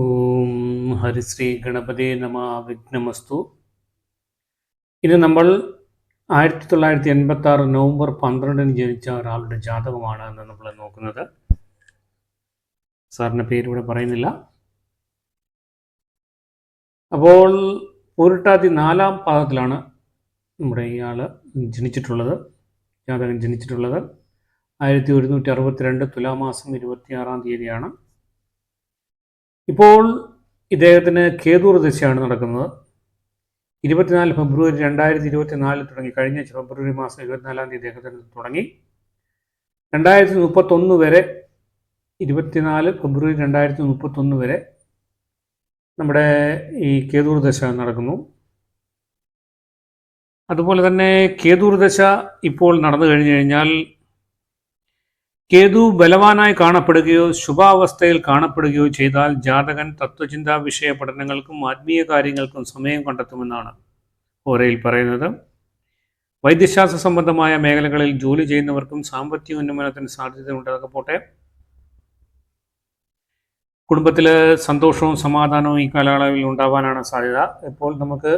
ഓം ഹരിശ്രീ ഗണപതി നമ വിഘ്നമസ്തു. ഇത് നമ്മൾ ആയിരത്തി തൊള്ളായിരത്തി എൺപത്തി ആറ് നവംബർ പന്ത്രണ്ടിന് ജനിച്ച ഒരാളുടെ ജാതകമാണ് എന്ന് നമ്മൾ നോക്കുന്നത്. സാറിന്റെ പേര് ഇവിടെ പറയുന്നില്ല. അപ്പോൾ പൂരിട്ടാതി നാലാം പാദത്തിലാണ് നമ്മുടെ ഇയാൾ ജനിച്ചിട്ടുള്ളത് ജാതകൻ ജനിച്ചിട്ടുള്ളത്. ആയിരത്തി ഒരുന്നൂറ്റി അറുപത്തിരണ്ട് തുലാമാസം ഇരുപത്തിയാറാം തീയതിയാണ്. ഇപ്പോൾ ഇദ്ദേഹത്തിന് കേതൂർ ദിശയാണ് നടക്കുന്നത്. ഇരുപത്തിനാല് ഫെബ്രുവരി രണ്ടായിരത്തി ഇരുപത്തി നാലിൽ തുടങ്ങി. കഴിഞ്ഞ ഫെബ്രുവരി മാസം ഇരുപത്തിനാലാം തീയതി ഇദ്ദേഹത്തിന് തുടങ്ങി. രണ്ടായിരത്തി മുപ്പത്തൊന്ന് വരെ ഇരുപത്തിനാല് ഫെബ്രുവരി രണ്ടായിരത്തി മുപ്പത്തൊന്ന് വരെ നമ്മുടെ ഈ കേതൂർ ദശ നടക്കുന്നു. അതുപോലെ തന്നെ കേതൂർ ദശ ഇപ്പോൾ നടന്നു കഴിഞ്ഞു കഴിഞ്ഞാൽ കേതു ബലവാനായി കാണപ്പെടുകയോ ശുഭാവസ്ഥയിൽ കാണപ്പെടുകയോ ചെയ്താൽ ജാതകൻ തത്വചിന്താ വിഷയ പഠനങ്ങൾക്കും ആത്മീയ കാര്യങ്ങൾക്കും സമയം കണ്ടെത്തുമെന്നാണ് ഓരയിൽ പറയുന്നത്. വൈദ്യശാസ്ത്ര സംബന്ധമായ മേഖലകളിൽ ജോലി ചെയ്യുന്നവർക്കും സാമ്പത്തിക ഉന്നമനത്തിന് സാധ്യത അതൊക്കെ പോട്ടെ കുടുംബത്തിൽ സന്തോഷവും സമാധാനവും ഈ കാലയളവിൽ ഉണ്ടാവാനാണ് സാധ്യത. ഇപ്പോൾ നമുക്ക്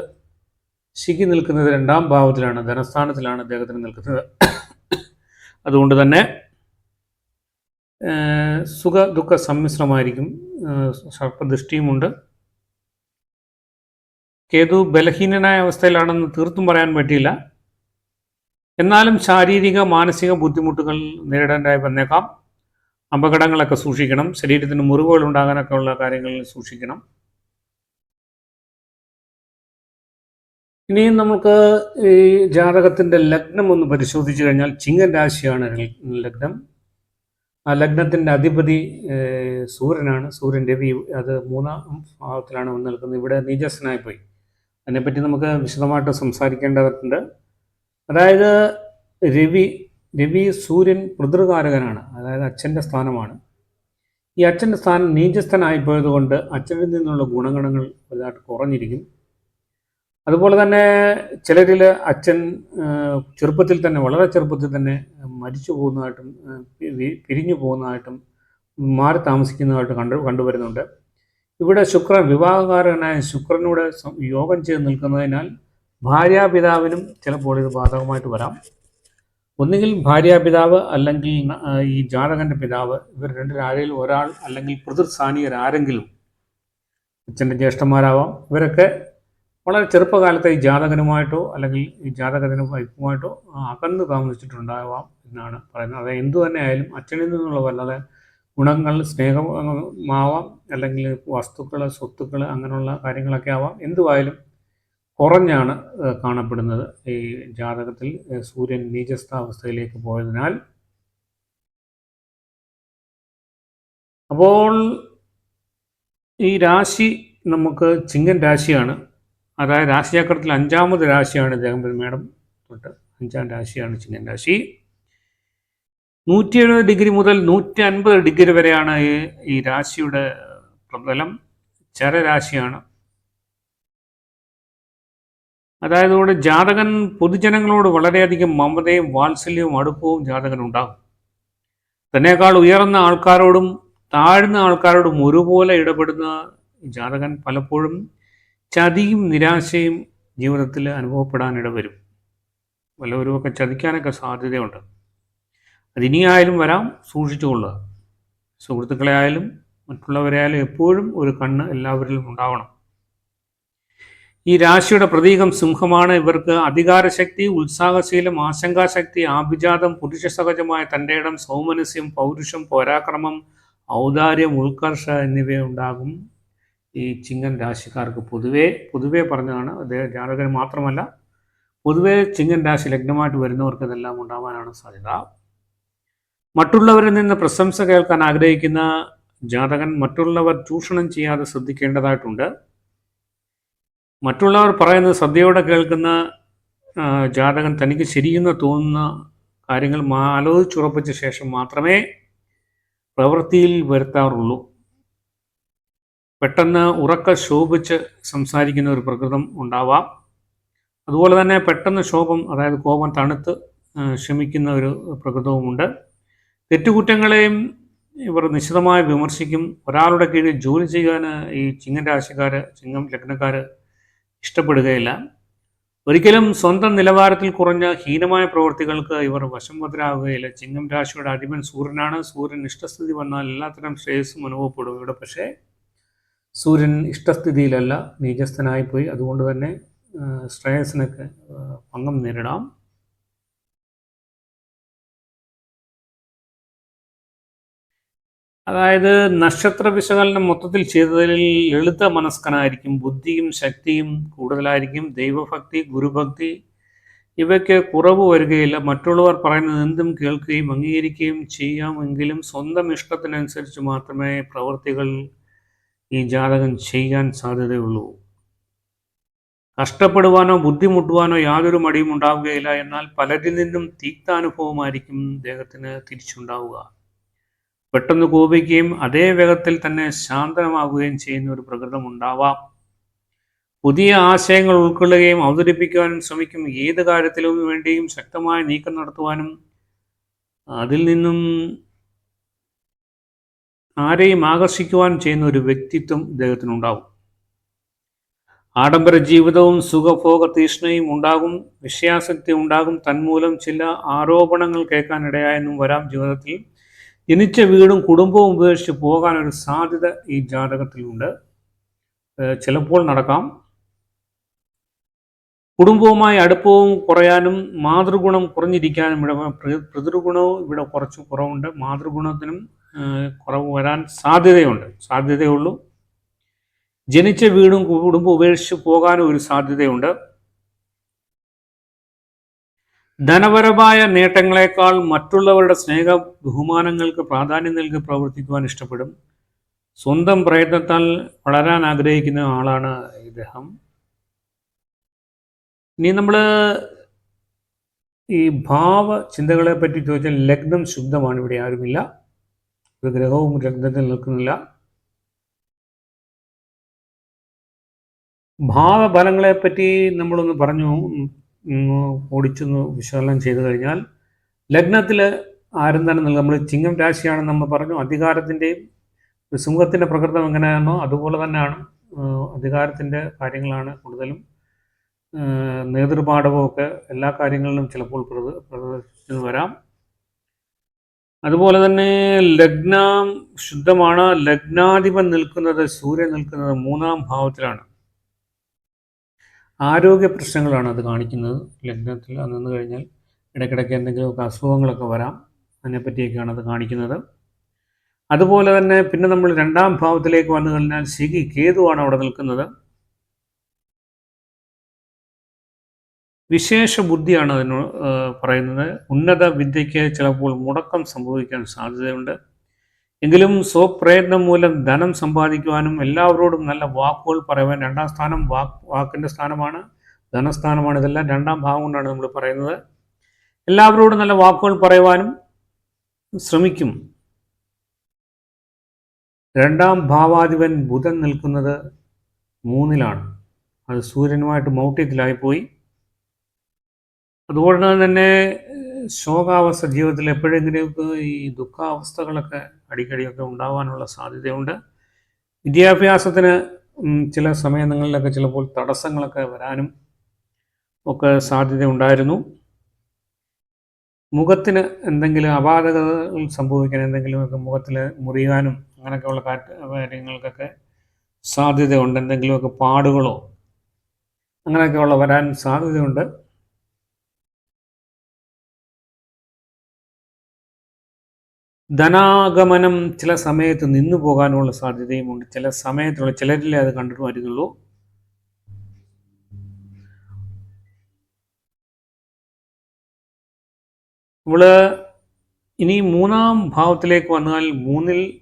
ശിഖി നിൽക്കുന്നത് രണ്ടാം ഭാവത്തിലാണ് ധനസ്ഥാനത്തിലാണ് അദ്ദേഹത്തിന് നിൽക്കുന്നത്. അതുകൊണ്ട് തന്നെ സുഖ ദുഃഖ സമ്മിശ്രമായിരിക്കും. സർപ്പദൃഷ്ടിയുമുണ്ട്. കേതു ബലഹീനനായ അവസ്ഥയിലാണെന്ന് തീർത്തും പറയാൻ പറ്റിയില്ല. എന്നാലും ശാരീരിക മാനസിക ബുദ്ധിമുട്ടുകൾ നേരിടേണ്ടതായി വന്നേക്കാം. അപകടങ്ങളൊക്കെ സൂക്ഷിക്കണം. ശരീരത്തിന് മുറിവുകൾ ഉണ്ടാകാനൊക്കെ ഉള്ള കാര്യങ്ങളിൽ സൂക്ഷിക്കണം. ഇനിയും നമുക്ക് ഈ ജാതകത്തിന്റെ ലഗ്നം ഒന്ന് പരിശോധിച്ചു കഴിഞ്ഞാൽ ചിങ്ങൻ രാശിയാണ് ലഗ്നം. ആ ലഗ്നത്തിന്റെ അധിപതി സൂര്യനാണ്. സൂര്യൻ രവി അത് മൂന്നാം ഭാവത്തിലാണ് വന്ന് നിൽക്കുന്നത്. ഇവിടെ നീജസ്സനായി പോയി. അതിനെപ്പറ്റി നമുക്ക് വിശദമായിട്ട് സംസാരിക്കേണ്ടതുണ്ട്. അതായത് രവി രവി സൂര്യൻ പിതൃകാരകനാണ്. അതായത് അച്ഛന്റെ സ്ഥാനമാണ്. ഈ അച്ഛന്റെ സ്ഥാനം നീചസ്ഥനായി പോയതുകൊണ്ട് അച്ഛനിൽ നിന്നുള്ള ഗുണഗണങ്ങൾ വലുതായിട്ട് കുറഞ്ഞിരിക്കും. അതുപോലെ തന്നെ ചിലരിൽ അച്ഛൻ ചെറുപ്പത്തിൽ തന്നെ വളരെ ചെറുപ്പത്തിൽ തന്നെ മരിച്ചു പോകുന്നതായിട്ടും പിരിഞ്ഞു പോകുന്നതായിട്ടും മാറി താമസിക്കുന്നതായിട്ട് കണ്ടു കണ്ടുവരുന്നുണ്ട്. ഇവിടെ ശുക്രൻ വിവാഹകാരനായ ശുക്രനോട് യോഗം ചെയ്ത് നിൽക്കുന്നതിനാൽ ഭാര്യാപിതാവിനും ചിലപ്പോൾ ഇത് ബാധകമായിട്ട് വരാം. ഒന്നുകിൽ ഭാര്യാപിതാവ് അല്ലെങ്കിൽ ഈ ജാതകന്റെ പിതാവ് ഇവർ ആരെങ്കിലും ഒരാൾ അല്ലെങ്കിൽ പ്രതിസ്ഥാനീയർ ആരെങ്കിലും അച്ഛന്റെ ജ്യേഷ്ഠന്മാരാവാം. ഇവരൊക്കെ വളരെ ചെറുപ്പകാലത്തെ ഈ ജാതകനുമായിട്ടോ അല്ലെങ്കിൽ ഈ ജാതകത്തിനും വൈഫുമായിട്ടോ അകന്ന് താമസിച്ചിട്ടുണ്ടാവാം എന്നാണ് പറയുന്നത്. അത് എന്തു തന്നെ ആയാലും അച്ഛനിൽ നിന്നുള്ള വല്ലാതെ ഗുണങ്ങൾ സ്നേഹമാവാം അല്ലെങ്കിൽ വസ്തുക്കൾ സ്വത്തുക്കൾ അങ്ങനെയുള്ള കാര്യങ്ങളൊക്കെ ആവാം. എന്തുവായാലും കുറഞ്ഞാണ് കാണപ്പെടുന്നത് ഈ ജാതകത്തിൽ സൂര്യൻ നീചസ്ഥാവസ്ഥയിലേക്ക് പോയതിനാൽ. അപ്പോൾ ഈ രാശി നമുക്ക് ചിങ്ങൻ രാശിയാണ്. അതായത് രാശിചക്രത്തിൽ അഞ്ചാമത് രാശിയാണ് ഇദ്ദേഹം മേടം തൊട്ട് അഞ്ചാം രാശിയാണ് ചിങ്ങൻ രാശി. നൂറ്റി എഴുപത് ഡിഗ്രി മുതൽ നൂറ്റി അൻപത് ഡിഗ്രി വരെയാണ് ഈ ഈ രാശിയുടെ പ്രബലം ചരരാശിയാണ് അതായത് ഇവിടെ ജാതകൻ പൊതുജനങ്ങളോട് വളരെയധികം മമതയും വാത്സല്യവും അടുപ്പവും ജാതകൻ ഉണ്ടാകും തന്നെക്കാൾ ഉയർന്ന ആൾക്കാരോടും താഴ്ന്ന ആൾക്കാരോടും ഒരുപോലെ ഇടപെടുന്ന ജാതകൻ പലപ്പോഴും ചതിയും നിരാശയും ജീവിതത്തിൽ അനുഭവപ്പെടാനിട വരും. വല്ലവരുമൊക്കെ ചതിക്കാനൊക്കെ സാധ്യതയുണ്ട്. അതിനിയായാലും വരാം സൂക്ഷിച്ചുകൊള്ളുക സുഹൃത്തുക്കളെ ആയാലും മറ്റുള്ളവരെ ആയാലും എപ്പോഴും ഒരു കണ്ണ് എല്ലാവരിലും ഉണ്ടാവണം. ഈ രാശിയുടെ പ്രതീകം സിംഹമാണ്. ഇവർക്ക് അധികാരശക്തി ഉത്സാഹശീലം ആശങ്കാശക്തി ആഭിജാതം പുരുഷ സഹജമായ തന്റെ ഇടം സൗമനസ്യം പൗരുഷം പോരാക്രമം ഔദാര്യം ഉത്കർഷ എന്നിവയുണ്ടാകും. ഈ ചിങ്ങൻ രാശിക്കാർക്ക് പൊതുവേ പൊതുവേ പറഞ്ഞതാണ് അദ്ദേഹം ജാതകന് മാത്രമല്ല പൊതുവേ ചിങ്ങൻ രാശി ലഗ്നമായിട്ട് വരുന്നവർക്ക് ഇതെല്ലാം ഉണ്ടാവാനാണ് സാധ്യത. മറ്റുള്ളവരിൽ നിന്ന് പ്രശംസ കേൾക്കാൻ ആഗ്രഹിക്കുന്ന ജാതകൻ മറ്റുള്ളവർ ചൂഷണം ചെയ്യാതെ ശ്രദ്ധിക്കേണ്ടതായിട്ടുണ്ട്. മറ്റുള്ളവർ പറയുന്നത് ശ്രദ്ധയോടെ കേൾക്കുന്ന ജാതകൻ തനിക്ക് ശരിയെന്ന് തോന്നുന്ന കാര്യങ്ങൾ ആലോചിച്ചുറപ്പിച്ച ശേഷം മാത്രമേ പ്രവൃത്തിയിൽ വരുത്താറുള്ളൂ. പെട്ടെന്ന് ഉറക്ക ശോഭിച്ച് സംസാരിക്കുന്ന ഒരു പ്രകൃതം ഉണ്ടാവാം. അതുപോലെ തന്നെ പെട്ടെന്ന് ശോഭം അതായത് കോപം തണുത്ത് ക്ഷമിക്കുന്ന ഒരു പ്രകൃതവുമുണ്ട്. തെറ്റുകുറ്റങ്ങളെയും ഇവർ നിശിതമായി വിമർശിക്കും. ഒരാളുടെ കീഴിൽ ജോലി ചെയ്യാൻ ഈ ചിങ്ങൻ രാശിക്കാർ ചിങ്ങം ലഗ്നക്കാർ ഇഷ്ടപ്പെടുകയില്ല. ഒരിക്കലും സ്വന്തം നിലവാരത്തിൽ കുറഞ്ഞ ഹീനമായ പ്രവൃത്തികൾക്ക് ഇവർ വശംവദരാകുകയില്ല ചിങ്ങം രാശിയുടെ അധിപൻ സൂര്യനാണ്. സൂര്യൻ ഇഷ്ടസ്ഥിതി വന്നാൽ എല്ലാത്തരം ശ്രേയസ്സും അനുഭവപ്പെടും ഇവിടെ. പക്ഷേ സൂര്യൻ ഇഷ്ടസ്ഥിതിയിലല്ല നീചസ്ഥനായിപ്പോയി. അതുകൊണ്ട് തന്നെ ശ്രേയസിനൊക്കെ ഭംഗം നേരിടാം. അതായത് നക്ഷത്ര വിശകലനം മൊത്തത്തിൽ ചെയ്തതിൽ ലളിത മനസ്കനായിരിക്കും. ബുദ്ധിയും ശക്തിയും കൂടുതലായിരിക്കും. ദൈവഭക്തി ഗുരുഭക്തി ഇവയ്ക്ക് കുറവ് വരികയില്ല. മറ്റുള്ളവർ പറയുന്നത് എന്തും കേൾക്കുകയും അംഗീകരിക്കുകയും ചെയ്യാമെങ്കിലും സ്വന്തം ഇഷ്ടത്തിനനുസരിച്ച് മാത്രമേ പ്രവൃത്തികൾ ഈ ജാതകം ചെയ്യാൻ സാധ്യതയുള്ളൂ. കഷ്ടപ്പെടുവാനോ ബുദ്ധിമുട്ടുവാനോ യാതൊരു മടിയും ഉണ്ടാവുകയില്ല. എന്നാൽ പലരിൽ നിന്നും തീക്താനുഭവമായിരിക്കും അദ്ദേഹത്തിന് തിരിച്ചുണ്ടാവുക. പെട്ടെന്ന് കോപിക്കുകയും അതേ വേഗത്തിൽ തന്നെ ശാന്തമാകുകയും ചെയ്യുന്ന ഒരു പ്രകൃതം ഉണ്ടാവാം. പുതിയ ആശയങ്ങൾ ഉൾക്കൊള്ളുകയും അവതരിപ്പിക്കുവാനും ശ്രമിക്കും. ഏത് കാര്യത്തിലും വേണ്ടിയും ശക്തമായ നീക്കം നടത്തുവാനും അതിൽ നിന്നും ആരെയും ആകർഷിക്കുവാൻ ചെയ്യുന്ന ഒരു വ്യക്തിത്വം ഇദ്ദേഹത്തിനുണ്ടാവും. ആഡംബര ജീവിതവും സുഖഭോഗ തീഷ്ണയും ഉണ്ടാകും വിഷയാസക്തി ഉണ്ടാകും. തന്മൂലം ചില ആരോപണങ്ങൾ കേൾക്കാനിടയായെന്നും വരാം ജീവിതത്തിൽ. ജനിച്ച വീടും കുടുംബവും ഉപേക്ഷിച്ച് പോകാനൊരു സാധ്യത ഈ ജാതകത്തിലുണ്ട്. ചിലപ്പോൾ നടക്കാം. കുടുംബവുമായി അടുപ്പവും കുറയാനും മാതൃഗുണം കുറഞ്ഞിരിക്കാനും ഇവിടെ പിതൃഗുണവും ഇവിടെ കുറച്ച് കുറവുണ്ട്. മാതൃഗുണത്തിനും കുറവ് വരാൻ സാധ്യതയുണ്ട്. സാധ്യതയുള്ളൂ. ജനിച്ച വീടും കുടുംബം ഉപേക്ഷിച്ച് പോകാനും ഒരു സാധ്യതയുണ്ട്. ധനപരമായ നേട്ടങ്ങളെക്കാൾ മറ്റുള്ളവരുടെ സ്നേഹ ബഹുമാനങ്ങൾക്ക് പ്രാധാന്യം നൽകി പ്രവർത്തിക്കുവാൻ ഇഷ്ടപ്പെടും. സ്വന്തം പ്രയത്നത്താൽ വളരാൻ ആഗ്രഹിക്കുന്ന ആളാണ് ഇദ്ദേഹം. ഇനി നമ്മൾ ഈ ഭാവ ചിന്തകളെ പറ്റി ചോദിച്ചാൽ ലഗ്നം ശുദ്ധമാണ് ഇവിടെ ആരുമില്ല. ഒരു ഗ്രഹവും ലഗ്നത്തിൽ നിൽക്കുന്നില്ല. ഭാവഫലങ്ങളെപ്പറ്റി നമ്മളൊന്ന് പറഞ്ഞു ഓടിച്ചൊന്ന് വിശകലനം ചെയ്തു കഴിഞ്ഞാൽ ലഗ്നത്തിൽ ആരും തന്നെ നമ്മൾ ചിങ്ങം രാശിയാണെന്ന് നമ്മൾ പറഞ്ഞു. അധികാരത്തിന്റെയും സിംഹത്തിന്റെ പ്രകൃതം എങ്ങനെയാണോ അതുപോലെ തന്നെയാണ് അധികാരത്തിന്റെ കാര്യങ്ങളാണ് കൂടുതലും നേതൃപാഠവും ഒക്കെ എല്ലാ കാര്യങ്ങളിലും ചിലപ്പോൾ പ്രദർശിച്ചു വരാം. അതുപോലെ തന്നെ ലഗ്നം ശുദ്ധമാണ്. ലഗ്നാധിപൻ നിൽക്കുന്നത് സൂര്യൻ നിൽക്കുന്നത് മൂന്നാം ഭാവത്തിലാണ്. ആരോഗ്യ പ്രശ്നങ്ങളാണ് അത് കാണിക്കുന്നത്. ലഗ്നത്തിൽ നിന്ന് കഴിഞ്ഞാൽ ഇടയ്ക്കിടയ്ക്ക് എന്തെങ്കിലുമൊക്കെ അസുഖങ്ങളൊക്കെ വരാം. അതിനെപ്പറ്റിയൊക്കെയാണ് അത് കാണിക്കുന്നത്. അതുപോലെ തന്നെ പിന്നെ നമ്മൾ രണ്ടാം ഭാവത്തിലേക്ക് വന്നു കഴിഞ്ഞാൽ ശിഖി കേതുവാണ് അവിടെ നിൽക്കുന്നത്. വിശേഷ ബുദ്ധിയാണ് അതിന് പറയുന്നത്. ഉന്നത വിദ്യയ്ക്ക് ചിലപ്പോൾ മുടക്കം സംഭവിക്കാൻ സാധ്യതയുണ്ട്. എങ്കിലും സ്വപ്രയത്നം മൂലം ധനം സമ്പാദിക്കുവാനും എല്ലാവരോടും നല്ല വാക്കുകൾ പറയുവാൻ രണ്ടാം സ്ഥാനം വാക്ക് വാക്കിന്റെ സ്ഥാനമാണ്. ധനസ്ഥാനമാണ് ഇതെല്ലാം രണ്ടാം ഭാഗം കൊണ്ടാണ് നമ്മൾ പറയുന്നത്. എല്ലാവരോടും നല്ല വാക്കുകൾ പറയുവാനും ശ്രമിക്കും. രണ്ടാം ഭാവാധിപൻ ബുധൻ നിൽക്കുന്നത് മൂന്നിലാണ്. അത് സൂര്യനുമായിട്ട് മൗട്യത്തിലായിപ്പോയി അതുകൊണ്ട് തന്നെ ശോകാവസ്ഥ ജീവിതത്തിൽ എപ്പോഴെങ്കിലുമൊക്കെ ഈ ദുഃഖാവസ്ഥകളൊക്കെ അടിക്കടിയൊക്കെ ഉണ്ടാവാനുള്ള സാധ്യതയുണ്ട്. വിദ്യാഭ്യാസത്തിന് ചില സമയങ്ങളിലൊക്കെ ചിലപ്പോൾ തടസ്സങ്ങളൊക്കെ വരാനും ഒക്കെ സാധ്യത ഉണ്ടായിരുന്നു മുഖത്തിന് എന്തെങ്കിലും അപാകതകൾ സംഭവിക്കാൻ എന്തെങ്കിലുമൊക്കെ മുഖത്തിൽ മുറിയാനും അങ്ങനെയൊക്കെയുള്ള കാര്യങ്ങൾക്കൊക്കെ സാധ്യതയുണ്ട്. എന്തെങ്കിലുമൊക്കെ പാടുകളോ അങ്ങനെയൊക്കെയുള്ള വരാൻ സാധ്യതയുണ്ട്. ധനാഗമനം ചില സമയത്ത് നിന്നു പോകാനുള്ള സാധ്യതയുമുണ്ട്. ചില സമയത്തുള്ള ചിലരിലേ അത് കണ്ടിട്ട് വരുന്നുള്ളൂ നമ്മൾ ഇനി മൂന്നാം ഭാവത്തിലേക്ക് വന്നാൽ മൂന്നിൽ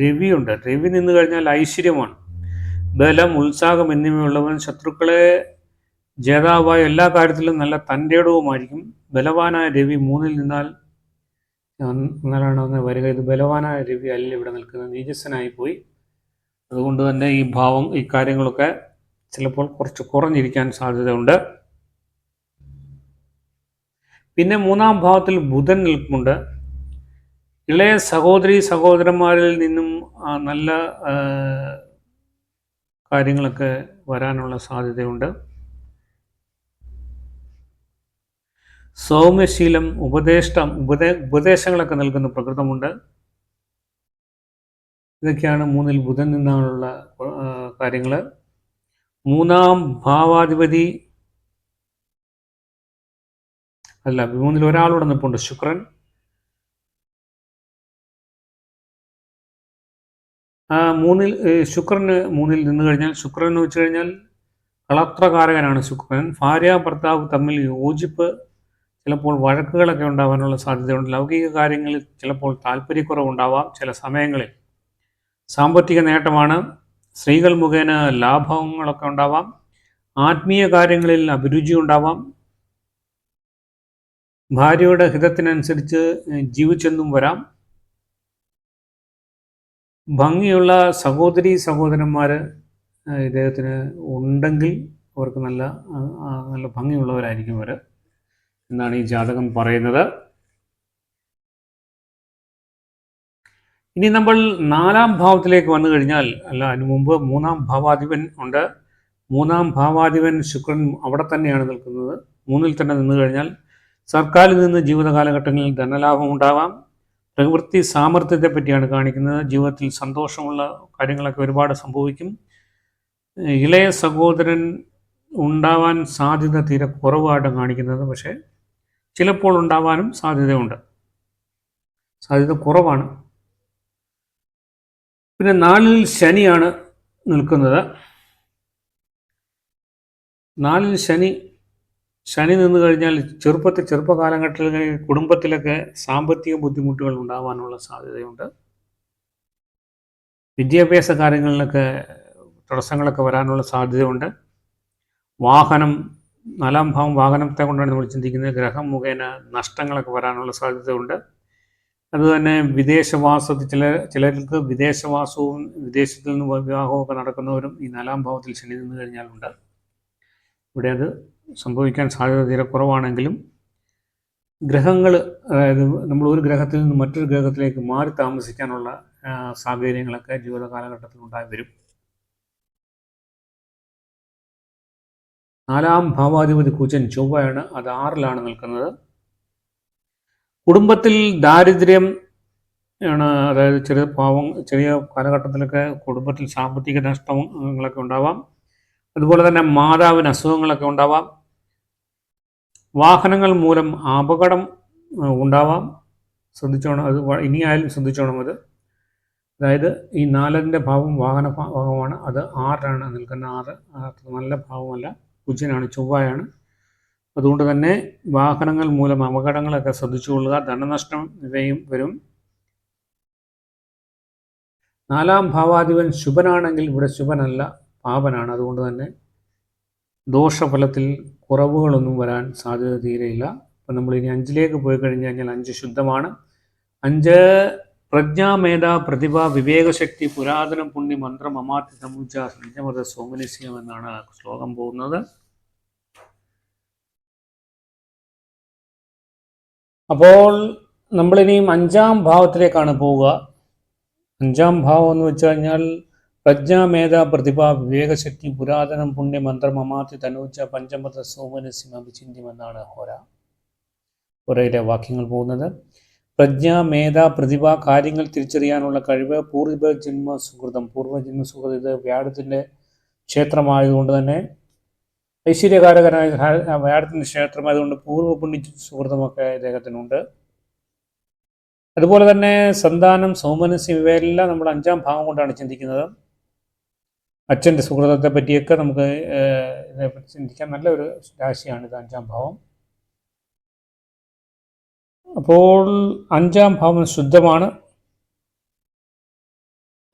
രവിയുണ്ട്. രവി നിന്ന് കഴിഞ്ഞാൽ ഐശ്വര്യമാണ്. ബലം ഉത്സാഹം എന്നിവയുള്ളവൻ ശത്രുക്കളെ ജേതാവായ എല്ലാ കാര്യത്തിലും നല്ല തന്റെടവുമായിരിക്കും. ബലവാനായ രവി മൂന്നിൽ നിന്നാൽ അങ്ങനെ വരിക. ഇത് ബലവാനായ രവി അല്ല ഇവിടെ നിൽക്കുന്നത് നീജസ്സനായി പോയി. അതുകൊണ്ട് തന്നെ ഈ ഭാവം ഈ കാര്യങ്ങളൊക്കെ ചിലപ്പോൾ കുറച്ച് കുറഞ്ഞിരിക്കാൻ സാധ്യതയുണ്ട്. പിന്നെ മൂന്നാം ഭാവത്തിൽ ബുധൻ നിൽക്കുന്നുണ്ട് ഇളയ സഹോദരി സഹോദരന്മാരിൽ നിന്നും നല്ല കാര്യങ്ങളൊക്കെ വരാനുള്ള സാധ്യതയുണ്ട്. സൗമ്യശീലം ഉപദേഷ്ടം ഉപദേ ഉപദേശങ്ങളൊക്കെ നൽകുന്ന പ്രകൃതമുണ്ട്. ഇതൊക്കെയാണ് മൂന്നിൽ ബുധൻ നിന്നാണുള്ള കാര്യങ്ങൾ മൂന്നാം ഭാവാധിപതി. അല്ല മൂന്നിൽ ഒരാളൂടെ നിൽപ്പുണ്ട് ശുക്രൻ. ആ മൂന്നിൽ ശുക്രന് മൂന്നിൽ നിന്ന് കഴിഞ്ഞാൽ ശുക്രൻ എന്ന് വെച്ച് കഴിഞ്ഞാൽ കളത്രകാരകനാണ് ശുക്രൻ. ഭാര്യ ഭർത്താവ് തമ്മിൽ യോജിപ്പ് ചിലപ്പോൾ വഴക്കുകളൊക്കെ ഉണ്ടാവാനുള്ള സാധ്യതയുണ്ട്. ലൗകിക കാര്യങ്ങളിൽ ചിലപ്പോൾ താല്പര്യക്കുറവുണ്ടാവാം ചില സമയങ്ങളിൽ. സാമ്പത്തിക നേട്ടമാണ്. സ്ത്രീകൾ മുഖേന ലാഭങ്ങളൊക്കെ ഉണ്ടാവാം. ആത്മീയ കാര്യങ്ങളിൽ അഭിരുചി ഉണ്ടാവാം. ഭാര്യയുടെ ഹിതത്തിനനുസരിച്ച് ജീവിച്ചെന്നും വരാം. ഭംഗിയുള്ള സഹോദരി സഹോദരന്മാർ ഇദ്ദേഹത്തിന് ഉണ്ടെങ്കിൽ അവർക്ക് നല്ല നല്ല ഭംഗിയുള്ളവരായിരിക്കും അവർ എന്നാണ് ഈ ജാതകം പറയുന്നത്. ഇനി നമ്മൾ നാലാം ഭാവത്തിലേക്ക് വന്നു കഴിഞ്ഞാൽ അല്ല അതിനു മുമ്പ് മൂന്നാം ഭാവാധിപൻ ഉണ്ട്. മൂന്നാം ഭാവാധിപൻ ശുക്രൻ അവിടെ തന്നെയാണ് നിൽക്കുന്നത്. മൂന്നിൽ തന്നെ നിന്നു കഴിഞ്ഞാൽ സർക്കാരിൽ നിന്ന് ജീവിത കാലഘട്ടങ്ങളിൽ ധനലാഭം ഉണ്ടാവാം. പ്രകൃതി സാമർഥ്യത്തെ പറ്റിയാണ് കാണിക്കുന്നത്. ജീവിതത്തിൽ സന്തോഷമുള്ള കാര്യങ്ങളൊക്കെ ഒരുപാട് സംഭവിക്കും. ഇളയ സഹോദരൻ ഉണ്ടാവാൻ സാധ്യത തീരെ കുറവായിട്ടാണ് കാണിക്കുന്നത്. പക്ഷേ ചിലപ്പോൾ ഉണ്ടാവാനും സാധ്യതയുണ്ട്. സാധ്യത കുറവാണ്. പിന്നെ നാലിൽ ശനിയാണ് നിൽക്കുന്നത്. നാലിൽ ശനി ശനി നിന്ന് കഴിഞ്ഞാൽ ചെറുപ്പത്തിൽ ചെറുപ്പകാലഘട്ടത്തിൽ കുടുംബത്തിലൊക്കെ സാമ്പത്തിക ബുദ്ധിമുട്ടുകൾ ഉണ്ടാവാനുള്ള സാധ്യതയുണ്ട്. വിദ്യാഭ്യാസ കാര്യങ്ങളിലൊക്കെ തടസ്സങ്ങളൊക്കെ വരാനുള്ള സാധ്യതയുണ്ട്. വാഹനം നാലാം ഭാവം വാഹനത്തെ കൊണ്ടാണ് നമ്മൾ ചിന്തിക്കുന്നത്. ഗ്രഹം മുഖേന നഷ്ടങ്ങളൊക്കെ വരാനുള്ള സാധ്യതയുണ്ട്. അതുതന്നെ വിദേശവാസത്തിൽ ചില ചിലർക്ക് വിദേശവാസവും വിദേശത്തിൽ നിന്ന് വിവാഹവും ഒക്കെ നടക്കുന്നവരും ഈ നാലാം ഭാവത്തിൽ ശനി നിന്ന് കഴിഞ്ഞാലുണ്ട്. ഇവിടെ അത് സംഭവിക്കാൻ സാധ്യത തീരെ കുറവാണെങ്കിലും ഗ്രഹങ്ങൾ അതായത് നമ്മൾ ഒരു ഗ്രഹത്തിൽ നിന്ന് മറ്റൊരു ഗ്രഹത്തിലേക്ക് മാറി താമസിക്കാനുള്ള സാഹചര്യങ്ങളൊക്കെ ജീവിത കാലഘട്ടത്തിൽ ഉണ്ടായി വരും. നാലാം ഭാവാധിപതി കുചൻ ചൊവ്വയാണ് അത് ആറിലാണ് നിൽക്കുന്നത്. കുടുംബത്തിൽ ദാരിദ്ര്യം ആണ് അതായത് ചെറിയ പാവം ചെറിയ കാലഘട്ടത്തിലൊക്കെ കുടുംബത്തിൽ സാമ്പത്തിക നഷ്ടങ്ങളൊക്കെ ഉണ്ടാവാം. അതുപോലെ തന്നെ മാതാവിന് അസുഖങ്ങളൊക്കെ ഉണ്ടാവാം. വാഹനങ്ങൾ മൂലം അപകടം ഉണ്ടാവാം. ശ്രദ്ധിച്ചോണം അത് ഇനിയായാലും ശ്രദ്ധിച്ചോണം അത്. അതായത് ഈ നാലതിന്റെ ഭാവം വാഹന ഭാവമാണ്. അത് ആറാണ് നിൽക്കുന്ന ആറ് നല്ല ഭാവമല്ല. കുജനാണ് ചൊവ്വയാണ്. അതുകൊണ്ട് തന്നെ വാഹനങ്ങൾ മൂലം അപകടങ്ങളൊക്കെ ശ്രദ്ധിച്ചുകൊള്ളുക ധനനഷ്ടം ഇവയും വരും. നാലാം ഭാവാധിപൻ ശുഭനാണെങ്കിൽ ഇവിടെ ശുഭനല്ല പാപനാണ്. അതുകൊണ്ട് തന്നെ ദോഷഫലത്തിൽ കുറവുകളൊന്നും വരാൻ സാധ്യത തീരെയില്ല. അപ്പം നമ്മൾ ഇനി അഞ്ചിലേക്ക് പോയി കഴിഞ്ഞു കഴിഞ്ഞാൽ അഞ്ച് ശുദ്ധമാണ്. അഞ്ച് പ്രജ്ഞാമേധ പ്രതിഭ വിവേകശക്തി പുരാതന പുണ്യ മന്ത്രം അമാത്യ സമുജ സഞ്ജമത സോമനിസ്യം എന്നാണ് ശ്ലോകം പോകുന്നത്. അപ്പോൾ നമ്മളിനിയും അഞ്ചാം ഭാവത്തിലേക്കാണ് പോവുക. അഞ്ചാം ഭാവം എന്ന് വെച്ച് കഴിഞ്ഞാൽ പ്രജ്ഞാമേധ പ്രതിഭ വിവേകശക്തി പുരാതനം പുണ്യ മന്ത്രം അമാത്യ തനോച്ച പഞ്ചമത സോമനസ്യം അഭിചിന്യം എന്നാണ് ഹോര. ഹോരയിലെ വാക്യങ്ങൾ പോകുന്നത്. പ്രജ്ഞ മേധ പ്രതിഭ കാര്യങ്ങൾ തിരിച്ചറിയാനുള്ള കഴിവ് പൂർവജന്മ സുഹൃതം പൂർവജന്മ സുഹൃതം ഇത് വ്യാഴത്തിന്റെ ക്ഷേത്രമായതുകൊണ്ട് തന്നെ ഐശ്വര്യകാരകനായ വ്യാഴത്തിന്റെ ക്ഷേത്രമായതുകൊണ്ട് പൂർവ പുണ്യ സുഹൃത്തുമൊക്കെ ഇദ്ദേഹത്തിനുണ്ട്. അതുപോലെ തന്നെ സന്താനം സൗമനസ്യം ഇവയെല്ലാം നമ്മൾ അഞ്ചാം ഭാഗം കൊണ്ടാണ് ചിന്തിക്കുന്നത്. അച്ഛന്റെ സുഹൃതത്തെ പറ്റിയൊക്കെ നമുക്ക് ഇതേപ്പറ്റി ചിന്തിക്കാൻ നല്ലൊരു രാശിയാണ് ഇത് അഞ്ചാം ഭാവം. അപ്പോൾ അഞ്ചാം ഭാവം ശുദ്ധമാണ്.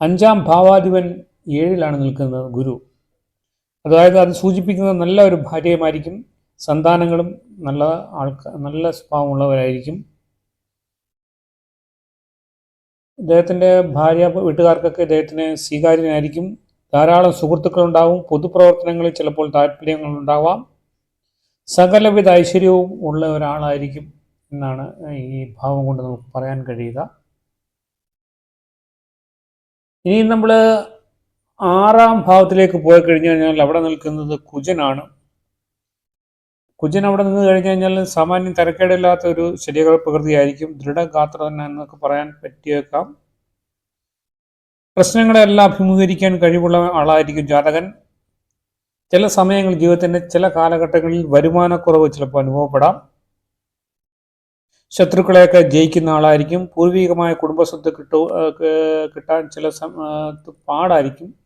അഞ്ചാം ഭാവാധിപൻ ഏഴിലാണ് നിൽക്കുന്നത് ഗുരു. അതായത് അത് സൂചിപ്പിക്കുന്നത് നല്ല ഒരു ഭാര്യയുമായിരിക്കും. സന്താനങ്ങളും നല്ല ആൾക്കാർ നല്ല സ്വഭാവമുള്ളവരായിരിക്കും. ഇദ്ദേഹത്തിന്റെ ഭാര്യ വീട്ടുകാർക്കൊക്കെ ഇദ്ദേഹത്തിന് സ്വീകാര്യനായിരിക്കും. ധാരാളം സുഹൃത്തുക്കളുണ്ടാവും. പൊതുപ്രവർത്തനങ്ങളിൽ ചിലപ്പോൾ താല്പര്യങ്ങളുണ്ടാവാം. സകലവിധ ഐശ്വര്യവും ഉള്ള ഒരാളായിരിക്കും എന്നാണ് ഈ ഭാവം കൊണ്ട് നമുക്ക് പറയാൻ കഴിയുക. ഇനി നമ്മൾ ആറാം ഭാവത്തിലേക്ക് പോയി കഴിഞ്ഞു കഴിഞ്ഞാൽ അവിടെ നിൽക്കുന്നത് കുജനാണ്. കുജൻ അവിടെ നിന്ന് കഴിഞ്ഞു കഴിഞ്ഞാൽ സാമാന്യം തിരക്കേടില്ലാത്ത ഒരു ശരീര പ്രകൃതിയായിരിക്കും. ദൃഢഗാത്ര തന്നെ എന്നൊക്കെ പറയാൻ പറ്റിയേക്കാം. പ്രശ്നങ്ങളെല്ലാം അഭിമുഖീകരിക്കാൻ കഴിവുള്ള ആളായിരിക്കും ജാതകൻ. ചില സമയങ്ങളിൽ ജീവിതത്തിന്റെ ചില കാലഘട്ടങ്ങളിൽ വരുമാനക്കുറവ് ചിലപ്പോൾ അനുഭവപ്പെടാം. ശത്രുക്കളെയൊക്കെ ജയിക്കുന്ന ആളായിരിക്കും. പൂർവികമായ കുടുംബസ്വത്ത് കിട്ടു കിട്ടാൻ ചില പാടായിരിക്കും.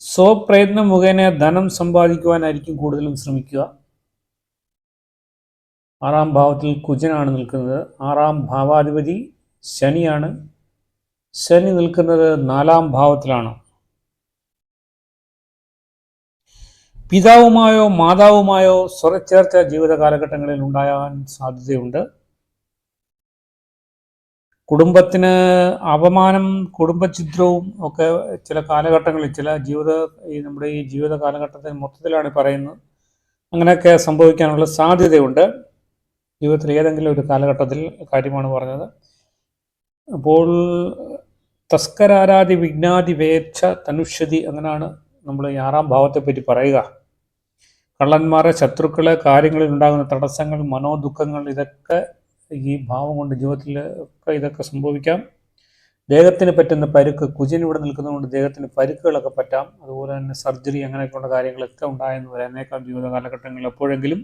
സ്വപ്രയത്നം മുഖേന ധനം സമ്പാദിക്കുവാനായിരിക്കും കൂടുതലും ശ്രമിക്കുക. ആറാം ഭാവത്തിൽ കുജനാണ് നിൽക്കുന്നത്. ആറാം ഭാവാധിപതി ശനിയാണ്. ശനി നിൽക്കുന്നത് നാലാം ഭാവത്തിലാണ്. പിതാവുമായോ മാതാവുമായോ സ്വരച്ചേർച്ച ജീവിത കാലഘട്ടങ്ങളിൽ ഉണ്ടാകാൻ സാധ്യതയുണ്ട്. കുടുംബത്തിന് അപമാനം കുടുംബഛിദ്രവും ഒക്കെ ചില കാലഘട്ടങ്ങളിൽ ചില ജീവിത ഈ നമ്മുടെ ഈ ജീവിത കാലഘട്ടത്തിൽ മൊത്തത്തിലാണ് പറയുന്നത്. അങ്ങനെയൊക്കെ സംഭവിക്കാനുള്ള സാധ്യതയുണ്ട്. ജീവിതത്തിൽ ഏതെങ്കിലും ഒരു കാലഘട്ടത്തിൽ കാര്യമാണ് പറഞ്ഞത്. അപ്പോൾ തസ്കരാരാധി വിജ്ഞാതി വേച്ഛ തനുഷ്യതി അങ്ങനെയാണ് നമ്മൾ ഈ ആറാം ഭാവത്തെപ്പറ്റി പറയുക. കള്ളന്മാരെ ശത്രുക്കളെ കാര്യങ്ങളിൽ ഉണ്ടാകുന്ന തടസ്സങ്ങൾ മനോദുഃഖങ്ങൾ ഇതൊക്കെ ഈ ഭാവം കൊണ്ട് ജീവിതത്തിൽ ഒക്കെ ഇതൊക്കെ സംഭവിക്കാം. ദേഹത്തിന് പറ്റുന്ന പരുക്ക് കുജിൻ ഇവിടെ നിൽക്കുന്നതുകൊണ്ട് ദേഹത്തിന് പരുക്കുകളൊക്കെ പറ്റാം. അതുപോലെ തന്നെ സർജറി അങ്ങനെയൊക്കെയുള്ള കാര്യങ്ങളൊക്കെ ഉണ്ടായെന്ന് വരാനേക്കാം ജീവിത കാലഘട്ടങ്ങളിൽ എപ്പോഴെങ്കിലും.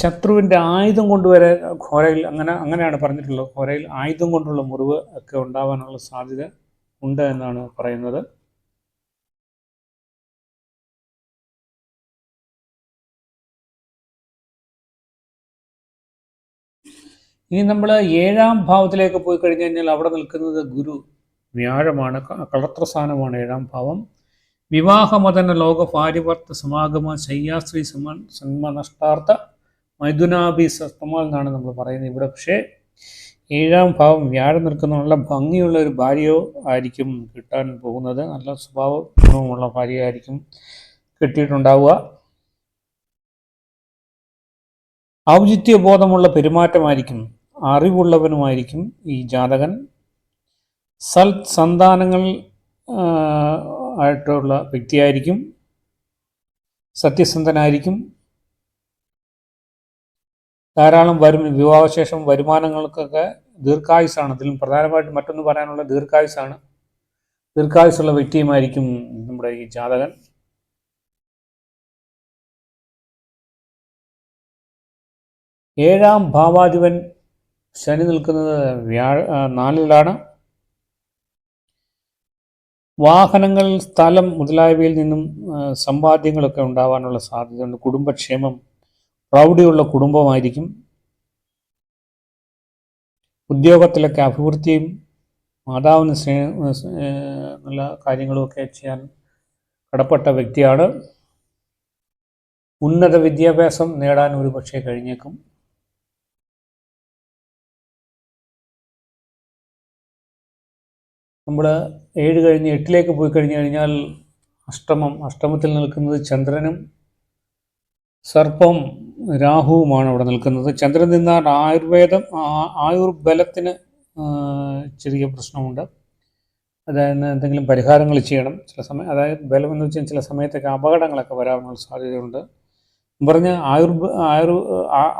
ശത്രുവിന്റെ ആയുധം കൊണ്ടുവരെ ഘോരയിൽ അങ്ങനെ അങ്ങനെയാണ് പറഞ്ഞിട്ടുള്ളത്. ഘോരയിൽ ആയുധം കൊണ്ടുള്ള മുറിവ് ഒക്കെ ഉണ്ടാവാനുള്ള സാധ്യത ഉണ്ട് എന്നാണ് പറയുന്നത്. ഇനി നമ്മൾ ഏഴാം ഭാവത്തിലേക്ക് പോയി കഴിഞ്ഞു കഴിഞ്ഞാൽ അവിടെ നിൽക്കുന്നത് ഗുരു വ്യാഴമാണ് കളത്രസ്ഥാനമാണ് ഏഴാം ഭാവം. വിവാഹമതന ലോക ഭാര്യവർത്ത സമാഗമ ശയ്യാശ്രീ സമ സന്മനഷ്ടാർത്ഥ മൈഥുനാഭി സസ്തമ എന്നാണ് നമ്മൾ പറയുന്നത് ഇവിടെ. പക്ഷേ ഏഴാം ഭാവം വ്യാഴം നിൽക്കുന്ന നല്ല ഭംഗിയുള്ള ഒരു ഭാര്യയോ ആയിരിക്കും കിട്ടാൻ പോകുന്നത്. നല്ല സ്വഭാവമുള്ള ഭാര്യയായിരിക്കും കിട്ടിയിട്ടുണ്ടാവുക. ഔചിത്യബോധമുള്ള പെരുമാറ്റമായിരിക്കും അറിവുള്ളവനുമായിരിക്കും ഈ ജാതകൻ. സൽ സന്താനങ്ങൾ ആയിട്ടുള്ള വ്യക്തിയായിരിക്കും. സത്യസന്ധനായിരിക്കും. ധാരാളം വരും വിവാഹശേഷം വരുമാനങ്ങൾക്കൊക്കെ ദീർഘായുസാണ് ഇതിലും പ്രധാനമായിട്ടും മറ്റൊന്ന് പറയാനുള്ള ദീർഘായുസാണ് ദീർഘായുസുള്ള വ്യക്തിയുമായിരിക്കും നമ്മുടെ ഈ ജാതകൻ. ഏഴാം ഭാവാധിപൻ ശനി നിൽക്കുന്നത് വ്യാഴ നാലിലാണ്. വാഹനങ്ങൾ സ്ഥലം മുതലായവയിൽ നിന്നും സമ്പാദ്യങ്ങളൊക്കെ ഉണ്ടാവാനുള്ള സാധ്യതയുണ്ട്. കുടുംബക്ഷേമം പ്രൗഢിയുള്ള കുടുംബമായിരിക്കും. ഉദ്യോഗത്തിലൊക്കെ അഭിവൃദ്ധിയും മാതാവിന് സ്നേഹ നല്ല കാര്യങ്ങളുമൊക്കെ ചെയ്യാൻ കടപ്പെട്ട വ്യക്തിയാണ്. ഉന്നത വിദ്യാഭ്യാസം നേടാൻ ഒരു പക്ഷേ കഴിഞ്ഞേക്കും. നമ്മൾ ഏഴ് കഴിഞ്ഞ് എട്ടിലേക്ക് പോയി കഴിഞ്ഞു കഴിഞ്ഞാൽ അഷ്ടമം അഷ്ടമത്തിൽ നിൽക്കുന്നത് ചന്ദ്രനും സർപ്പം രാഹുവുമാണ് അവിടെ നിൽക്കുന്നത്. ചന്ദ്രൻ നിന്നാൽ ആയുർവേദം ആയുർബലത്തിന് ചെറിയ പ്രശ്നമുണ്ട്. അതായത് എന്തെങ്കിലും പരിഹാരങ്ങൾ ചെയ്യണം. ചില സമയം അതായത് ബലം എന്ന് വെച്ചാൽ ചില സമയത്തൊക്കെ അപകടങ്ങളൊക്കെ വരാനുള്ള സാധ്യതയുണ്ട്. പറഞ്ഞ ആയുർ ആയുർ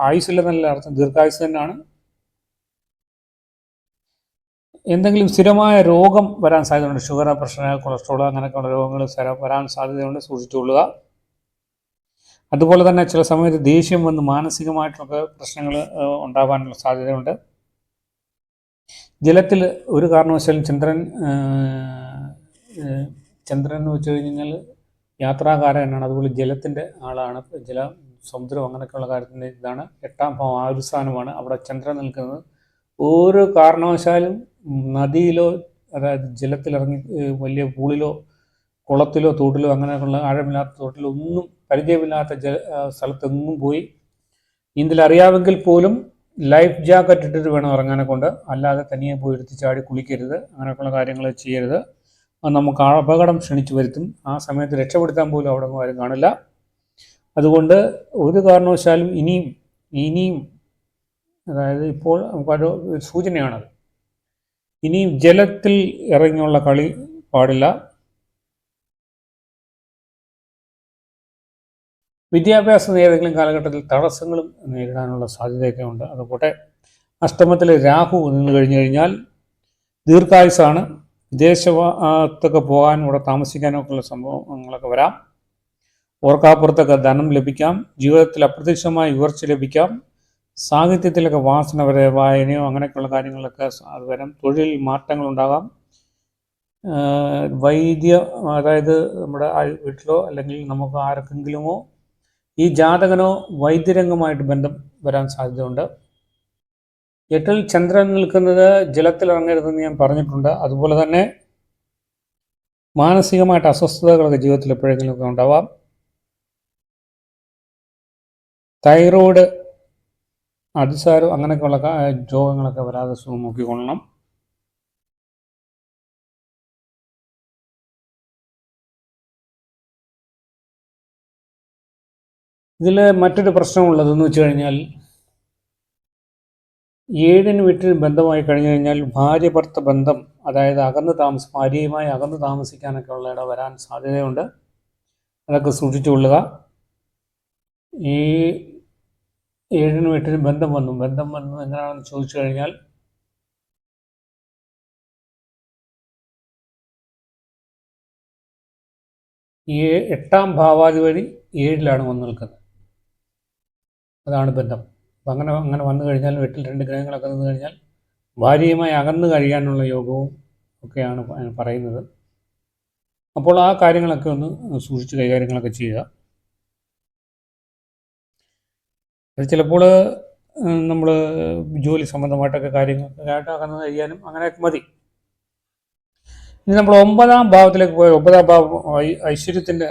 ആയുസ്സില്ല നല്ല അർത്ഥം ദീർഘായുസ് തന്നെയാണ്. എന്തെങ്കിലും സ്ഥിരമായ രോഗം വരാൻ സാധ്യതയുണ്ട്. ഷുഗർ പ്രഷർ കൊളസ്ട്രോൾ അങ്ങനെയൊക്കെയുള്ള രോഗങ്ങൾ വരാൻ സാധ്യതയുണ്ട് സൂക്ഷിച്ചുകൊള്ളുക. അതുപോലെ തന്നെ ചില സമയത്ത് ദേഷ്യം വന്ന് മാനസികമായിട്ടുള്ള പ്രശ്നങ്ങൾ ഉണ്ടാകാനുള്ള സാധ്യതയുണ്ട്. ജലത്തിൽ ഒരു കാരണവശാലും ചന്ദ്രൻ ചന്ദ്രൻ എന്ന് വെച്ച് കഴിഞ്ഞാൽ യാത്രാകാരനാണ് അതുപോലെ ജലത്തിന്റെ ആളാണ്. ജല സമുദ്രം അങ്ങനെയൊക്കെയുള്ള കാര്യത്തിന്റെ ഇതാണ്. എട്ടാം ഭാവം ആ ഒരു സ്ഥാനമാണ് അവിടെ ചന്ദ്രൻ നിൽക്കുന്നത്. ഓരോ കാരണവശാലും നദിയിലോ അതായത് ജലത്തിലിറങ്ങി വലിയ പൂളിലോ കുളത്തിലോ തോട്ടിലോ അങ്ങനെയുള്ള ആഴമില്ലാത്ത തോട്ടിലോ ഒന്നും പരിചയമില്ലാത്ത ജല സ്ഥലത്തെങ്ങും പോയി. നീന്തൽ അറിയാമെങ്കിൽ പോലും ലൈഫ് ജാക്കറ്റ് ഇട്ടിട്ട് വേണം ഇറങ്ങാനെ കൊണ്ട്. അല്ലാതെ തനിയെ പോയി എടുത്ത് ചാടി കുളിക്കരുത്. അങ്ങനെയൊക്കെയുള്ള കാര്യങ്ങൾ ചെയ്യരുത്. നമുക്ക് അപകടം ക്ഷണിച്ചു വരുത്തും. ആ സമയത്ത് രക്ഷപ്പെടുത്താൻ പോലും അവിടെ ആരും കാണില്ല. അതുകൊണ്ട് ഒരു കാരണവശാലും ഇനിയും ഇനിയും അതായത് ഇപ്പോൾ നമുക്കൊരു സൂചനയാണത്. ഇനി ജലത്തിൽ ഇറങ്ങിയുള്ള കളി പാടില്ല. വിദ്യാഭ്യാസം ഏതെങ്കിലും കാലഘട്ടത്തിൽ തടസ്സങ്ങളും നേരിടാനുള്ള സാധ്യതയൊക്കെ ഉണ്ട്. അതുപോലെ അഷ്ടമത്തിലെ രാഹു നിന്ന് കഴിഞ്ഞു കഴിഞ്ഞാൽ ദീർഘായുസാണ്. വിദേശത്തൊക്കെ പോകാനും ഇവിടെ താമസിക്കാനൊക്കെ ഉള്ള സംഭവങ്ങളൊക്കെ വരാം. ഓർക്കാപ്പുറത്തൊക്കെ ധനം ലഭിക്കാം. ജീവിതത്തിൽ അപ്രതീക്ഷിതമായ ഉയർച്ച ലഭിക്കാം. സാഹിത്യത്തിലൊക്കെ വാസന വരെ വായനയോ അങ്ങനെയൊക്കെയുള്ള കാര്യങ്ങളൊക്കെ അത് വരാം. തൊഴിൽ മാറ്റങ്ങളുണ്ടാകാം. വൈദ്യ അതായത് നമ്മുടെ വീട്ടിലോ അല്ലെങ്കിൽ നമുക്ക് ആർക്കെങ്കിലുമോ ഈ ജാതകനോ വൈദ്യരംഗമായിട്ട് ബന്ധം വരാൻ സാധ്യതയുണ്ട്. എട്ടിൽ ചന്ദ്രൻ നിൽക്കുന്നത് ജലത്തിൽ ഇറങ്ങരുതെന്ന് ഞാൻ പറഞ്ഞിട്ടുണ്ട്. അതുപോലെ തന്നെ മാനസികമായിട്ട് അസ്വസ്ഥതകളൊക്കെ ജീവിതത്തിൽ എപ്പോഴെങ്കിലുമൊക്കെ ഉണ്ടാവാം. തൈറോയ്ഡ് അതിസാരം അങ്ങനെയൊക്കെയുള്ള രോഗങ്ങളൊക്കെ വരാതെ നോക്കിക്കൊള്ളണം. ഇതിൽ മറ്റൊരു പ്രശ്നമുള്ളതെന്ന് വെച്ച് കഴിഞ്ഞാൽ ഏഴിന് വീട്ടിൽ ബന്ധമായി കഴിഞ്ഞു കഴിഞ്ഞാൽ ഭാര്യ ഭർത്ത ബന്ധം അതായത് അകന്ന് താമസ ഭാര്യയുമായി അകന്ന് താമസിക്കാനൊക്കെ ഉള്ള ഇട വരാൻ സാധ്യതയുണ്ട്. അതൊക്കെ സൂക്ഷിച്ചുകൊള്ളുക ഈ ഏഴിന് എട്ടിനും ബന്ധം വന്നു. ബന്ധം വന്നു എങ്ങനെയാണെന്ന് ചോദിച്ചു കഴിഞ്ഞാൽ ഈ എട്ടാം ഭാവാധിപതി ഏഴിലാണ് വന്നു നിൽക്കുന്നത്. അതാണ് ബന്ധം. അപ്പം അങ്ങനെ അങ്ങനെ വന്നു കഴിഞ്ഞാൽ വീട്ടിൽ രണ്ട് ഗ്രഹങ്ങളൊക്കെ നിന്ന് കഴിഞ്ഞാൽ ഭാര്യയുമായി അകന്നു കഴിയാനുള്ള യോഗവും ഒക്കെയാണ് പറയുന്നത്. അപ്പോൾ ആ കാര്യങ്ങളൊക്കെ ഒന്ന് സൂക്ഷിച്ച് കൈകാര്യങ്ങളൊക്കെ ചെയ്യുക. അത് ചിലപ്പോൾ നമ്മൾ ജോലി സംബന്ധമായിട്ടൊക്കെ കാര്യങ്ങളൊക്കെ അകന്ന് കഴിയാനും അങ്ങനെയൊക്കെ മതി. ഇനി നമ്മൾ ഒമ്പതാം ഭാവത്തിലേക്ക് പോയ ഒമ്പതാം ഭാവം ഐശ്വര്യത്തിന്റെ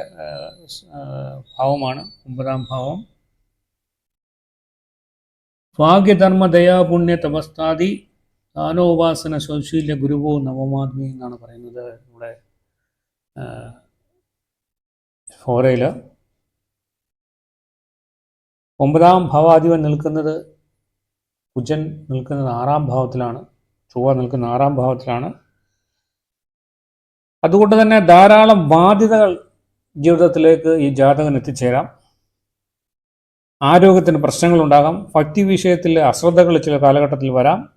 ഭാവമാണ്. ഒമ്പതാം ഭാവം. ഭാഗ്യധർമ്മ ദയാപുണ്യ തപസ്താദി ദാനോപാസന ശൗശീല്യ ഗുരുവോ നവമാത്മി എന്നാണ് പറയുന്നത്. നമ്മുടെ ഫോരയിൽ ഒമ്പതാം ഭാവാധിപൻ നിൽക്കുന്നത് കുജൻ നിൽക്കുന്നത് ആറാം ഭാവത്തിലാണ് ചൊവ്വ നിൽക്കുന്ന ആറാം ഭാവത്തിലാണ്. അതുകൊണ്ട് തന്നെ ധാരാളം ബാധ്യതകൾ ജീവിതത്തിലേക്ക് ഈ ജാതകൻ എത്തിച്ചേരാം. ആരോഗ്യത്തിന് പ്രശ്നങ്ങളുണ്ടാകാം ഭക്തി വിഷയത്തിൽ അശ്രദ്ധകൾ ചില കാലഘട്ടത്തിൽ വരാം.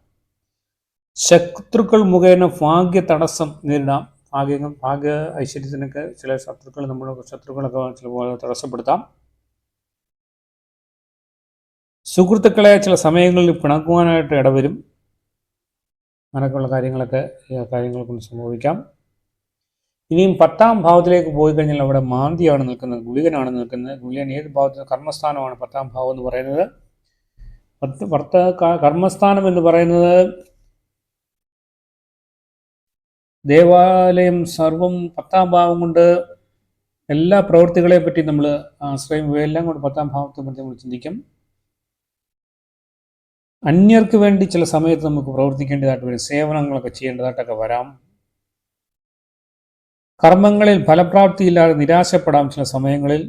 ശത്രുക്കൾ മുഖേന ഭാഗ്യ തടസ്സം നേരിടാം. ഭാഗ്യ ഭാഗ്യ ഐശ്വര്യത്തിനൊക്കെ ചില ശത്രുക്കൾ നമ്മുടെ ശത്രുക്കളൊക്കെ ചിലപ്പോൾ തടസ്സപ്പെടുത്താം. സുഹൃത്തുക്കളെ ചില സമയങ്ങളിൽ പിണക്കുവാനായിട്ട് ഇടവരും. അങ്ങനെയൊക്കെയുള്ള കാര്യങ്ങളൊക്കെ കാര്യങ്ങൾ കൊണ്ട് സംഭവിക്കാം. ഇനിയും പത്താം ഭാവത്തിലേക്ക് പോയി കഴിഞ്ഞാൽ അവിടെ മാന്തിയാണ് നിൽക്കുന്നത് ഗുളികനാണ് നിൽക്കുന്നത്. ഗുളികൻ ഏത് ഭാവത്തിൽ? കർമ്മസ്ഥാനമാണ് പത്താം ഭാവം എന്ന് പറയുന്നത്. പത്ത് കർമ്മസ്ഥാനം എന്ന് പറയുന്നത് ദേവാലയം സർവം പത്താം ഭാവം കൊണ്ട് എല്ലാ പ്രവൃത്തികളെ പറ്റി നമ്മൾ ആശ്രയം ഇവയെല്ലാം കൊണ്ട് പത്താം ഭാവത്തെ പറ്റി നമ്മൾ ചിന്തിക്കും. അന്യർക്ക് വേണ്ടി ചില സമയത്ത് നമുക്ക് പ്രവർത്തിക്കേണ്ടതായിട്ട് വരും. സേവനങ്ങളൊക്കെ ചെയ്യേണ്ടതായിട്ടൊക്കെ വരാം. കർമ്മങ്ങളിൽ ഫലപ്രാപ്തിയില്ലാതെ നിരാശപ്പെടാം ചില സമയങ്ങളിൽ.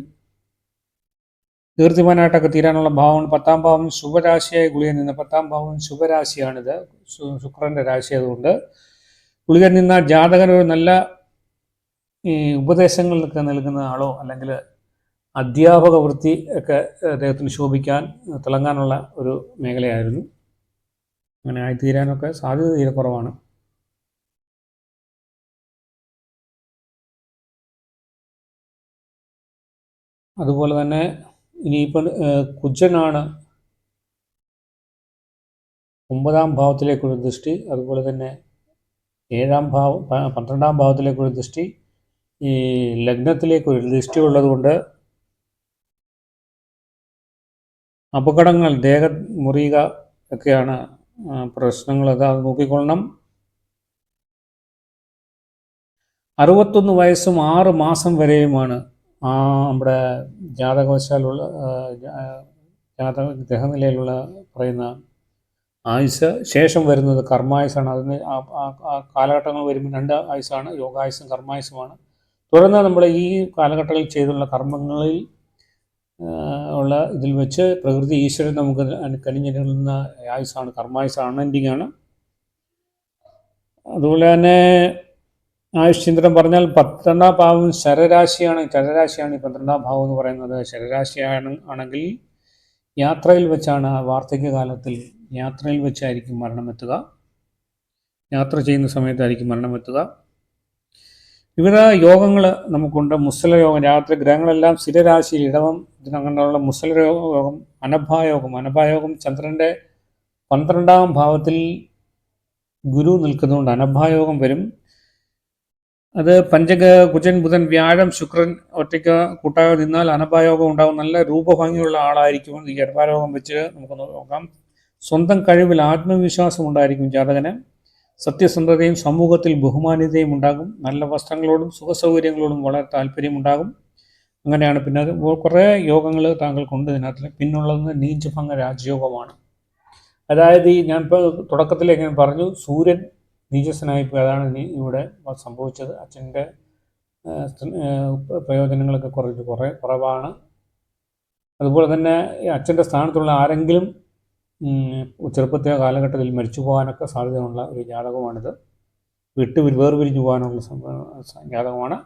കീർത്തിമാനായിട്ടൊക്കെ തീരാനുള്ള ഭാവം പത്താം ഭാവം ശുഭരാശിയായി ഗുളിക നിന്ന് പത്താം ഭാവം ശുഭരാശിയാണിത്. ശുക്രന്റെ രാശി അതുകൊണ്ട് ഗുളിക നിന്ന ജാതകൻ നല്ല ഈ ഉപദേശങ്ങളിലൊക്കെ നൽകുന്ന ആളോ അല്ലെങ്കിൽ അധ്യാപക വൃത്തി ഒക്കെ അദ്ദേഹത്തിന് ശോഭിക്കാൻ തിളങ്ങാനുള്ള ഒരു മേഖലയായിരുന്നു. അങ്ങനെ ആയിത്തീരാനൊക്കെ സാധ്യത തീരെ കുറവാണ്. അതുപോലെ തന്നെ ഇനിയിപ്പം കുജനാണ് ഒമ്പതാം ഭാവത്തിലേക്കൊരു ദൃഷ്ടി അതുപോലെ തന്നെ ഏഴാം ഭാവം പന്ത്രണ്ടാം ഭാവത്തിലേക്കൊരു ദൃഷ്ടി ഈ ലഗ്നത്തിലേക്കൊരു ദൃഷ്ടി ഉള്ളതുകൊണ്ട് അപകടങ്ങൾ ദേഹ മുറിയുക ഒക്കെയാണ് പ്രശ്നങ്ങൾ. അത് നോക്കിക്കൊള്ളണം. അറുപത്തൊന്ന് വയസ്സും ആറ് മാസം വരെയുമാണ് ആ നമ്മുടെ ജാതകവശാലുള്ള ജാതക ഗ്രഹനിലയിലുള്ള പറയുന്ന ആയുസ്. ശേഷം വരുന്നത് കർമായുസാണ്. അതിന് ആ കാലഘട്ടങ്ങൾ വരുമ്പോൾ രണ്ട് ആയുസാണ് യോഗായുസും കർമായുസുമാണ്. തുടർന്ന് നമ്മൾ ഈ കാലഘട്ടങ്ങളിൽ ചെയ്തുള്ള കർമ്മങ്ങളിൽ ഉള്ള ഇതിൽ വെച്ച് പ്രകൃതി ഈശ്വരൻ നമുക്ക് കനിഞ്ഞിരുന്ന ആയുസാണ് കർമായുസാണ് എൻഡിങ് ആണ് അതുപോലെ തന്നെ ആയുഷ്ചന്ദ്രൻ പറഞ്ഞാൽ പന്ത്രണ്ടാം ഭാവം ശരരാശിയാണ് ശരരാശിയാണ് ഈ പന്ത്രണ്ടാം ഭാവം എന്ന് പറയുന്നത്. ശരരാശിയാണ് ആണെങ്കിൽ യാത്രയിൽ വെച്ചാണ് വാർദ്ധക്യകാലത്തിൽ യാത്രയിൽ വെച്ചായിരിക്കും മരണമെത്തുക യാത്ര ചെയ്യുന്ന സമയത്തായിരിക്കും മരണമെത്തുക വിവിധ യോഗങ്ങൾ നമുക്കുണ്ട്. മുസ്ലിം യോഗം രാത്രി ഗ്രഹങ്ങളെല്ലാം സ്ഥിരരാശിയിൽ ഇടവം ഇതിനങ്ങനെയുള്ള മുസ്ലിം യോഗം അനഭായോഗം അനഭായോഗം ചന്ദ്രന്റെ പന്ത്രണ്ടാം ഭാവത്തിൽ ഗുരു നിൽക്കുന്നതുകൊണ്ട് അനഭായോഗം വരും. അത് പഞ്ചക കുജൻ ബുധൻ വ്യാഴം ശുക്രൻ ഒറ്റയ്ക്ക് കൂട്ടായ നിന്നാൽ അനഭായോഗം ഉണ്ടാകും നല്ല രൂപഭംഗിയുള്ള ആളായിരിക്കും ഈ അനഭായോഗം വെച്ച് നമുക്ക് നോക്കാം. സ്വന്തം കഴിവിൽ ആത്മവിശ്വാസം ഉണ്ടായിരിക്കും ജാതകന്. സത്യസന്ധതയും സമൂഹത്തിൽ ബഹുമാന്യതയും ഉണ്ടാകും. നല്ല വസ്ത്രങ്ങളോടും സുഖസൗകര്യങ്ങളോടും വളരെ താല്പര്യമുണ്ടാകും. അങ്ങനെയാണ് പിന്നെ അത്. കുറേ യോഗങ്ങൾ താങ്കൾക്കുണ്ട് ഇതിനകത്ത് പിന്നുള്ളത് നീഞ്ചഭംഗ രാജയോഗമാണ്. അതായത് ഈ ഞാനിപ്പോൾ തുടക്കത്തിൽ എങ്ങനെ പറഞ്ഞു സൂര്യൻ നീചസ്സനായിപ്പോൾ അതാണ് ഇവിടെ സംഭവിച്ചത്. അച്ഛന്റെ പ്രയോജനങ്ങളൊക്കെ കുറച്ച് കുറേ കുറവാണ്. അതുപോലെ തന്നെ അച്ഛന്റെ സ്ഥാനത്തുള്ള ആരെങ്കിലും ഉം, ചെറുപ്പത്തിലെ കാലഘട്ടത്തിൽ മരിച്ചു പോകാനൊക്കെ സാധ്യതയുള്ള ഒരു ജാതകമാണിത്. വിട്ട് വേർപിരിഞ്ഞു പോകാനുള്ള ജാതകമാണ്